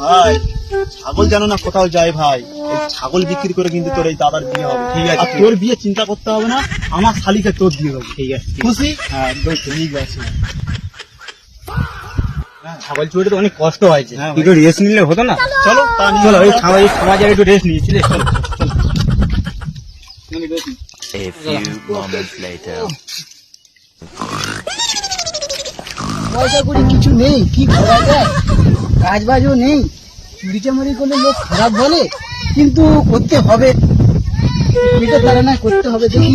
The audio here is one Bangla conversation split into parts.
ভাই ছাগল জানো না কোথাও যায় ভাই? ছাগল বিক্রি করে কিন্তু তোর এই দাদার বিয়ে হবে ঠিক আছে? তোর বিয়ে চিন্তা করতে হবে না আমার শালিকে তোর দিয়ে দেবো ঠিক আছে? খুশি হ্যাঁ একদম ঠিক আছে। ছাগল চুরিটা তো অনেক কষ্ট হয়েছে। হ্যাঁ, একটু রেস্ট নিলে হতো না? চলো। চলো ওই যাও। ছাগল সমাজে একটু রেস্ট নিয়েছিলে A few moments later. পয়সা করে কিছু নেই, কি করা যায়? কাজ বাজও নেই। চুরি চামারি করলে লোক খারাপ বলে, কিন্তু করতে হবে। পেটের তারা না, করতে হবে দেখি।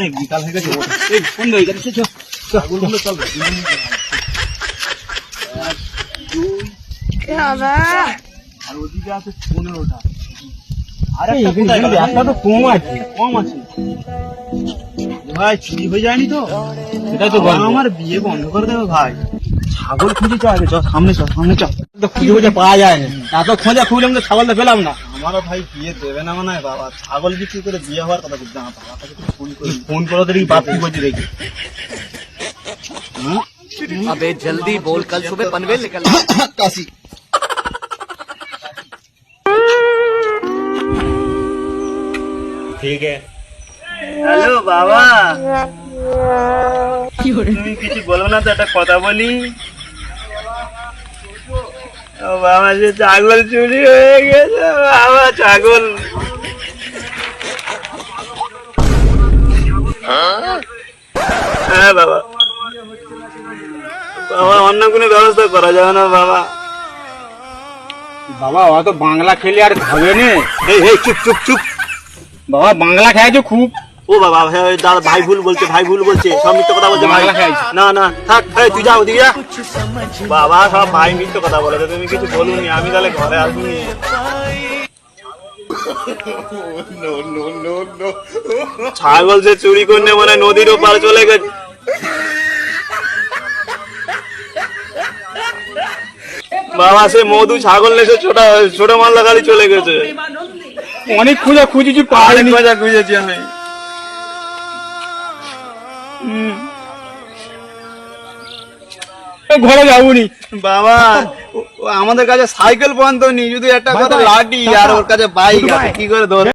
অনেক বিকাল হয়ে গেছে। এই গাড়ি চল ছাগলগুলো চল রে, দুজন মিলে খাব। এক, দুই, আর ওদিকে আছে পনেরোটা। আর একটা কোথায় একটা তো কম আছে। কম আছে। ভাই চুরি হয়ে যায়নি তো? সেটা তো আমার বিয়ে বন্ধ করে দেবে ভাই। ছাগল খুঁজে চ আগে চ সামনে চ সামনে চ খুঁজে খুঁজে পাওয়া যায় না। এত খোঁজা খুঁজলাম তো ছাগলটা পেলাম না। আমারও ভাই বিয়ে দেবে না মনে হয় বাবা ছাগল বিক্রি করে বিয়ে হওয়ার কথা বলতে আমার বাবাকে একটু ফোন করি ফোন করে দেখি বাপ কি করছে দেখি अबे जल्दी बोल कल सुबह पनवेल निकल কাশি ঠিক আছে হ্যালো বাবা তুমি কিছু বলো না তো একটা কথা বলি বাবা যে ছাগল চুরি হয়ে গেছে, বাবা, ছাগল। হ্যাঁ বাবা। বাবা, অন্য কোনো ব্যবস্থা করা যাবে না, বাবা। বাবা অত বাংলা খেলে আর হবে না। এই চুপ চুপ চুপ। বাবা, বাংলা খেয়েছো খুব। ও বাবা ভাই দাদা ভাই ভুল বলছে ভাই ভুল বলছে সব মিথ্যে কথা বলছে ভাই। না না থাক এই তুই যা ওদিকে যা। বাবা সব ভাই মিথ্যে কথা বলে তুমি কিছু বলুনি আমি তাহলে ঘরে আসবনি ছাগল সে চুরি করলে মনে নদীর ওপারে চলে গেছে। বাবা সে মধু ছাগল নেছে ছোট ছোট মাল্লা গাড়ি চলে গেছে। অনেক খুঁজে খুঁজেছি পাহাড়ে মজা খুঁজেছি আমি। ঘরে যাবনি। বাবা আমাদের কাছে সাইকেল পর্যন্ত নি যদি একটা কথা লাঠি আর ওর কাছে বাইক কি করে ধরে